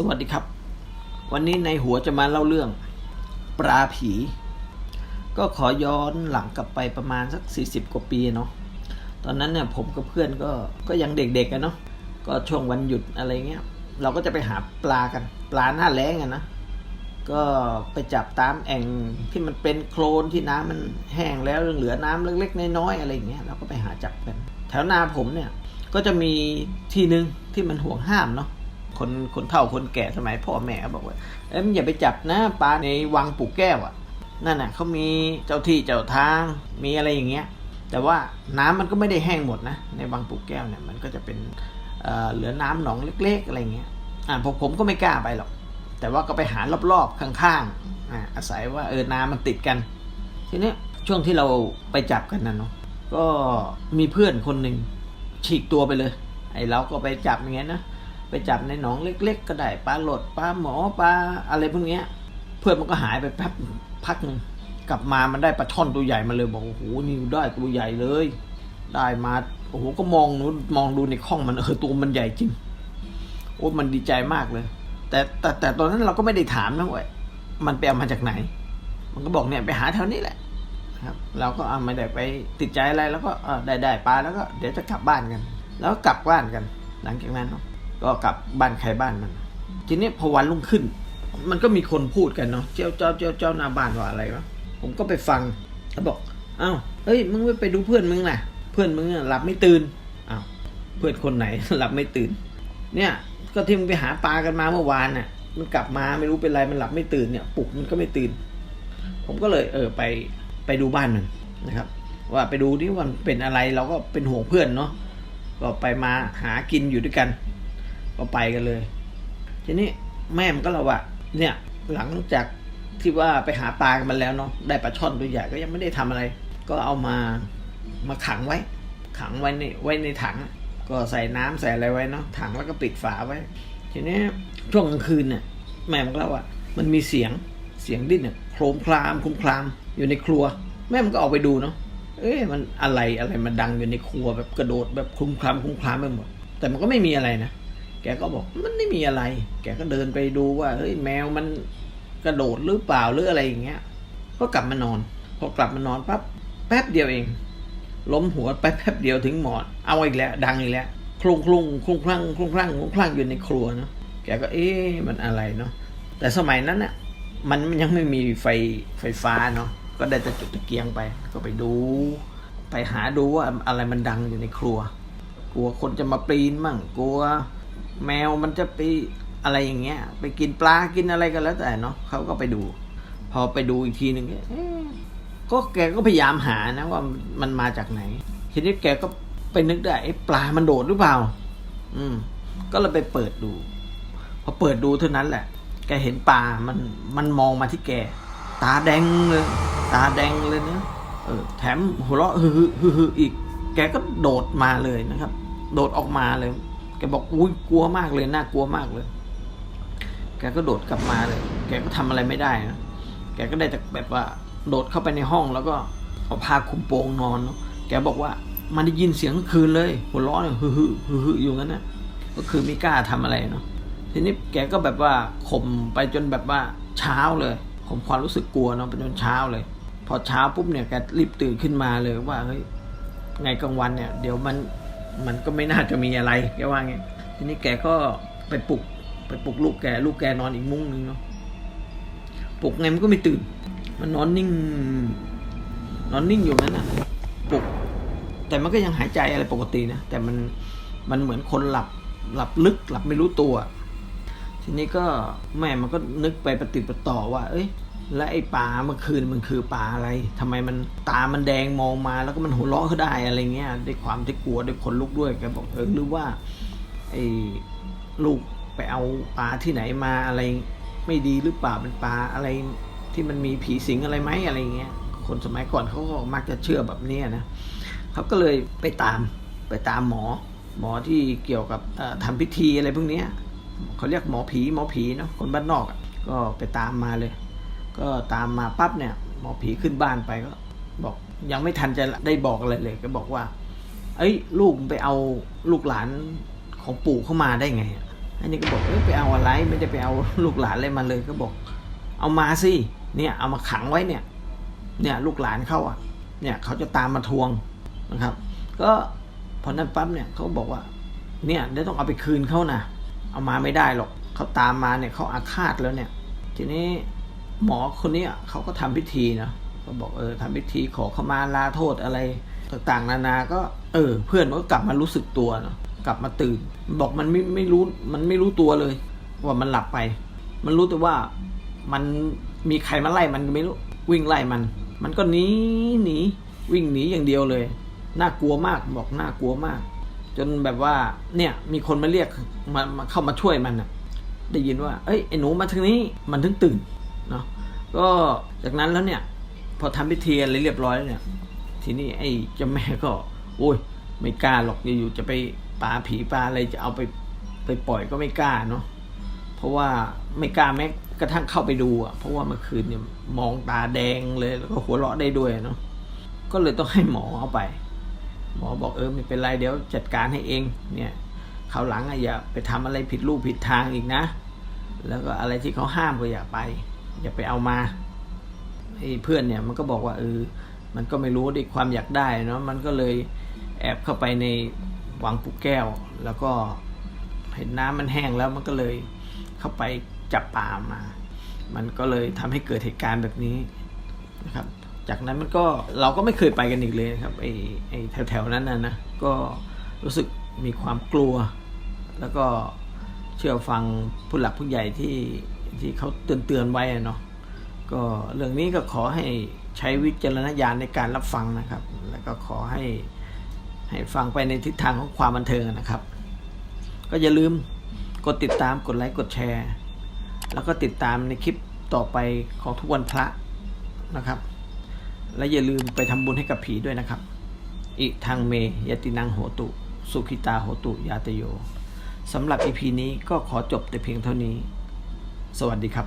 สวัสดีครับ วันนี้ในหัวจะมาเล่าเรื่อง ปลาผี ก็ขอย้อนหลังกลับไปประมาณสัก 40 กว่าปีเนาะตอนนั้นเนี่ยผมกับเพื่อนก็ก็ยังเด็กๆกันเนาะก็ช่วงวันหยุดอะไรเงี้ย เราก็จะไปหาปลากัน ปลาหน้าแล้งอะนะก็ไปจับตามแอ่งที่มันเป็นโคลนที่น้ำมันแห้งแล้วเหลือน้ำเล็กๆน้อยๆอะไรเงี้ยเราก็ไปหาจับกัน แถวนาผมเนี่ยก็จะมีที่หนึ่งที่มันห่วงห้ามเนาะ คนคนเฒ่าคนแก่สมัยพ่อแม่บอกว่า เอ้ยมึงอย่าไปจับนะปลาในวังปูแก้วอะ่ะนั่นน่ะเขามีเจ้าที่เจ้าทางมีอะไรอย่างเงี้ย แต่ว่าน้ำมันก็ไม่ได้แห้งหมดนะ ในวังปูแก้วเนี่ยมันก็จะเป็นเเหลือน้ำหนองเล็ก ๆ อะไรเงี้ยอ่าผมผมก็ไม่กล้าไปหรอก แต่ว่าก็ไปหารอบๆข้างๆอ่าอาศัยว่าเออน้ำมันติดกัน ทีนี้ช่วงที่เราไปจับกันนะเนาะก็มีเพื่อนคนหนึ่งฉีกตัวไปเลย ไอ้เราก็ไปจับอย่างเงี้ยนะ ไปจับในหนองเล็ก ๆ ก็ได้ปลาหลดปลาหมอปลาอะไรพวกเนี้ย เพื่อนมันก็หายไปแป๊บพักหนึ่งกลับมามันได้ปลาช่อนตัวใหญ่มาเลยบอกโอ้โหนี่ได้ตัวใหญ่เลย ได้มาโอ้โหก็มองนู้นมองดูในข้องมันเออตัวมันใหญ่จริงโอ้มันดีใจมากเลย แต่แต่แต่ตอนนั้นเราก็ไม่ได้ถามนะเว้ยมันไปเอามาจากไหน มันก็บอกเนี่ยไปหาแถวนี้แหละครับเราก็เอาไม่ได้ไปติดใจอะไรแล้วก็ได้ได้ปลาแล้วก็เดี๋ยวจะกลับบ้านกัน แล้วก็กลับบ้านกัน หลังจากนั้นเนาะ ก็กลับบ้านใครบ้านมันทีนี้พอวันรุ่งขึ้น มันก็มีคนพูดกันเนาะเจ้าเจ้าเจ้าเจ้าหน้าบ้านว่าอะไรวะผมก็ไปฟังเขาบอกอ้าวเฮ้ยมึงไม่ไปดูเพื่อนมึงน่ะ เพื่อนมึงหลับไม่ตื่นอ้าวเพื่อนคนไหนหลับไม่ตื่น เนี่ยก็ที่มึงไปหาปลากันมาเมื่อวานน่ะ มันกลับมาไม่รู้เป็นไรมันหลับไม่ตื่นเนี่ยปลุกมันก็ไม่ตื่น ผมก็เลยเออไปไปดูบ้านมันนะครับ ว่าไปดูที่มันเป็นอะไรเราก็เป็นห่วงเพื่อนเนาะก็ไปมาหากินอยู่ด้วยกัน ก็ไปกันเลย ทีนี้แม่มันก็เราว่าเนี่ยหลังจากที่ว่าไปหาปลากันมาแล้วเนาะได้ปลาช่อนตัวใหญ่ก็ยังไม่ได้ทำอะไร ก็เอามามาขังไว้ ขังไว้ในไว้ในถัง ก็ใส่น้ำใส่อะไรไว้เนาะถังแล้วก็ปิดฝาไว้ ทีนี้ช่วงกลางคืนเนี่ยแม่มันก็เล่าว่ามันมีเสียงเสียงดิ้นเนี่ยโครมคลามคลุมคลามอยู่ในครัว แม่มันก็ออกไปดูเนาะเอ๊ะมันอะไรอะไรมันดังอยู่ในครัวแบบกระโดดแบบคลุมคลามคลุมคลามไปหมดแต่มันก็ไม่มีอะไรนะ แกก็บอกมันไม่มีอะไร แกก็เดินไปดูว่าเฮ้ยแมวมันกระโดดหรือเปล่าหรืออะไรอย่างเงี้ย ก็กลับมานอน พอกลับมานอนปั๊บแป๊บเดียวเอง ล้มหัวไปแป๊บเดียวถึงหมอนเอาอีกแล้ว ดังอีกแล้วคลุ้งคลุ้งคลุ้งคลั่งคลุ้งคลั่งคลุ้งคลั่งอยู่ในครัวเนาะแกก็เอ๊ะมันอะไรเนาะแต่สมัยนั้นน่ะมันยังไม่มีไฟไฟฟ้าเนาะก็ได้แต่จุดตะเกียงไป ก็ไปดู ไปหาดูว่าอะไรมันดังอยู่ในครัว กลัวคนจะมาปีนมั่งกลัว แมวมันจะไปอะไรอย่างเงี้ย ไปกินปลากินอะไรก็แล้วแต่เนาะเขาก็ไปดู พอไปดูอีกทีหนึ่งก็แกก็พยายามหานะว่ามันมาจากไหน ทีนี้แกก็ไปนึกได้ไอ้ปลามันโดดหรือเปล่า อืม ก็เลยไปเปิดดู พอเปิดดูเท่านั้นแหละ แกเห็นปลา มัน มันมองมาที่แก ตาแดงเลย ตาแดงเลยเนะเออ แถมหัวเราะฮึฮึฮึฮึอีก แกก็โดดมาเลยนะครับ โดดออกมาเลย แกบอกอุ้ยกลัวมากเลยน่ากลัวมากเลย แกก็โดดกลับมาเลย แกก็ทำอะไรไม่ได้นะแกก็ได้แต่แบบว่า โดดเข้าไปในห้องแล้วก็เอาผ้าคลุมโปงนอนเนาะแกบอกว่ามันได้ยินเสียงคืนเลยหัวเราะเนี่ยฮึฮึฮึฮึอยู่งั้นนะก็คือไม่กล้าทำอะไรเนาะทีนี้แกก็แบบว่าข่มไปจนแบบว่าเช้าเลยข่มความรู้สึกกลัวเนาะไปจนเช้าเลย พอเช้าปุ๊บเนี่ยแกรีบตื่นขึ้นมาเลยว่าเฮ้ยไงกลางวันเนี่ย เดี๋ยวมัน มันก็ไม่น่าจะมีอะไรแกว่าไงทีนี้แกก็ไปปลุก ไปปลุกลูกแกลูกแกนอนอีกมุ้งนึงเนาะปลุกไงมันก็ไม่ตื่น มันนอนนิ่ง นอนนิ่งอยู่นั้นนะปลุก แต่มันก็ยังหายใจอะไรปกตินะแต่มันมันเหมือนคนหลับหลับลึกหลับไม่รู้ตัว ทีนี้ก็แม่มันก็นึกไปปฏิดประต่อว่า เอ้ย แล้วไอ้ปลาเมื่อคืนมันคือปลาอะไรทำไมมันตามันแดงมองมาแล้วก็มันหัวเราะเขาได้อะไรเงี้ยด้วยความที่กลัวด้วยขนลุกด้วยแกบอกเออหรือว่าไอ้ลูกไปเอาปลาที่ไหนมาอะไร ไม่ดีหรือเปล่าเป็นปลาอะไรที่มันมีผีสิงอะไรไหมอะไรเงี้ย คนสมัยก่อนเขาก็มักจะเชื่อแบบนี้นะเขาก็เลยไปตามไปตามหมอ หมอที่เกี่ยวกับเอ่อทำพิธีอะไรพวกเนี้ยเขาเรียกหมอผีหมอผีเนาะคนบ้านนอกก็ไปตามมาเลย ก็ตามมาปั๊บเนี่ยหมอผีขึ้นบ้านไปก็ บอกยังไม่ทันจะได้บอกอะไรเลย ก็บอกว่า เอ้ย ลูกไปเอาลูกหลานของปู่เข้ามาได้ไงอันนี้ก็บอกเออไปเอาอะไรไม่ได้ไปเอาลูกหลานอะไรมาเลยก็บอก เอามาสิเนี่ยเอามาขังไว้เนี่ย เนี่ยลูกหลานเขาอะ เนี่ยเขาจะตามมาทวงนะครับ ก็พอนั้นปั๊บเนี่ยเขาบอกว่า เนี่ยเดี๋ยวต้องเอาไปคืนเขานะเอามาไม่ได้หรอกเขาตามมาเนี่ยเขาอาฆาตแล้วเนี่ย ทีนี้ หมอคนนี้เขาก็ทำพิธีนะก็บอกเออทำพิธีขอขมาลาโทษอะไรต่างๆ นานาก็เออ เพื่อนมันก็กลับมารู้สึกตัวนะกลับมาตื่น บอกมันไม่ไม่รู้มันไม่รู้ตัวเลย ว่ามันหลับไป มันรู้แต่ว่ามันมีใครมาไล่มันไม่รู้วิ่งไล่มัน มันก็หนีหนีวิ่งหนีอย่างเดียวเลย น่ากลัวมากบอกน่ากลัวมาก จนแบบว่าเนี่ยมีคนมาเรียกมามาเข้ามาช่วยมันน่ะได้ยินว่า เอ้ยไอ้หนูมาทางนี้มันถึงตื่น เนาะก็จากนั้นแล้วเนี่ยพอทำพิธีอะไรเรียบร้อยแล้วเนี่ย ทีนี้ไอ้เจ้าแม่ก็ โอ้ย ไม่กล้าหรอกอยู่ๆจะไปปาผีปลาอะไรจะเอาไปไปปล่อยก็ไม่กล้าเนาะเพราะว่าไม่กล้าแม้กระทั่งเข้าไปดูอะเพราะว่าเมื่อคืนเนี่ยมองตาแดงเลยแล้วก็หัวเราะได้ด้วยเนาะก็เลยต้องให้หมอเอาไป หมอบอกเออไม่เป็นไรเดี๋ยวจัดการให้เองเนี่ยคราวหลังอะอย่าไปทำอะไรผิดรูปผิดทางอีกนะ แล้วก็อะไรที่เขาห้ามก็อย่าไป อย่าไปเอามาไอ้เพื่อนเนี่ยมันก็บอกว่าเออมันก็ไม่รู้ด้วยความอยากได้เนาะมันก็เลยแอบเข้าไปในวังปุกแก้ว แล้วก็เห็นน้ำมันแห้งแล้วมันก็เลยเข้าไปจับปลามา มันก็เลยทำให้เกิดเหตุการณ์แบบนี้นะครับ จากนั้นมันก็เราก็ไม่เคยไปกันอีกเลยนะครับไอ้ไอ้แถวๆนั้นนะนะก็รู้สึกมีความกลัว แล้วก็เชื่อฟังผู้หลักผู้ใหญ่ที่ ที่เขาเตือนเตือนๆไว้อะเนาะก็เรื่องนี้ก็ขอให้ใช้วิจารณญาณในการรับฟังนะครับ แล้วก็ขอให้ให้ฟังไปในทิศทางของความบันเทิงนะครับ ก็อย่าลืมกดติดตามกดไลค์กดแชร์ แล้วก็ติดตามในคลิปต่อไปของทุกวันพระนะครับ และอย่าลืมไปทำบุญให้กับผีด้วยนะครับอิทางเมยตินังโหตุ สุขิตาโหตุยาตโยสำหรับอีพีนี้ก็ขอจบแต่เพียงเท่านี้ สวัสดีครับ